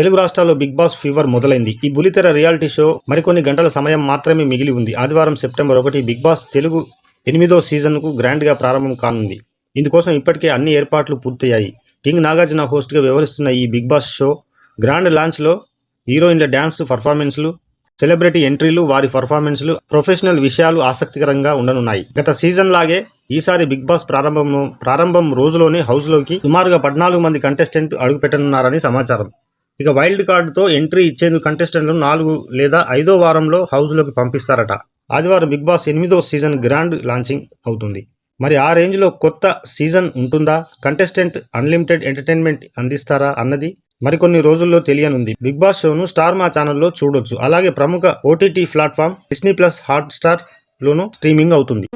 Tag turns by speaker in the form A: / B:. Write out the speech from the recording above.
A: తెలుగు రాష్ట్రాల్లో big boss fever మొదలైంది. ఈ బులితెర రియాలిటీ షో మరికొన్ని గంటల సమయం మాత్రమే మిగిలి ఉంది. ఆదివారం సెప్టెంబర్ ఒకటి బిగ్ బాస్ తెలుగు ఎనిమిదో సీజన్కు గ్రాండ్గా ప్రారంభం కానుంది. ఇందుకోసం ఇప్పటికే అన్ని ఏర్పాట్లు పూర్తయ్యాయి. కింగ్ నాగార్జున హోస్ట్గా వ్యవహరిస్తున్న ఈ బిగ్ బాస్ షో గ్రాండ్ లాంచ్లో హీరోయిన్ల డ్యాన్స్ పర్ఫార్మెన్స్లు సెలబ్రిటీ ఎంట్రీలు వారి పర్ఫార్మెన్స్లు ప్రొఫెషనల్ విషయాలు ఆసక్తికరంగా ఉండనున్నాయి. గత సీజన్ లాగే ఈసారి బిగ్ బాస్ ప్రారంభం ప్రారంభం రోజులోనే హౌస్లోకి సుమారుగా పద్నాలుగు మంది కంటెస్టెంట్ అడుగుపెట్టనున్నారని సమాచారం. ఇక వైల్డ్ కార్డుతో ఎంట్రీ ఇచ్చేందుకు కంటెస్టెంట్లు నాలుగు లేదా ఐదో వారంలో హౌస్లోకి పంపిస్తారట. ఆదివారం బిగ్ బాస్ ఎనిమిదో సీజన్ గ్రాండ్ లాంచింగ్ అవుతుంది. మరి ఆ రేంజ్లో కొత్త సీజన్ ఉంటుందా? కంటెస్టెంట్ అన్లిమిటెడ్ ఎంటర్టైన్మెంట్ అందిస్తారా అన్నది మరికొన్ని రోజుల్లో తెలియనుంది. బిగ్ బాస్ షోను స్టార్ మా ఛానల్లో చూడొచ్చు. అలాగే ప్రముఖ OTT platform Disney plus hot స్టార్లోనూ streaming అవుతుంది.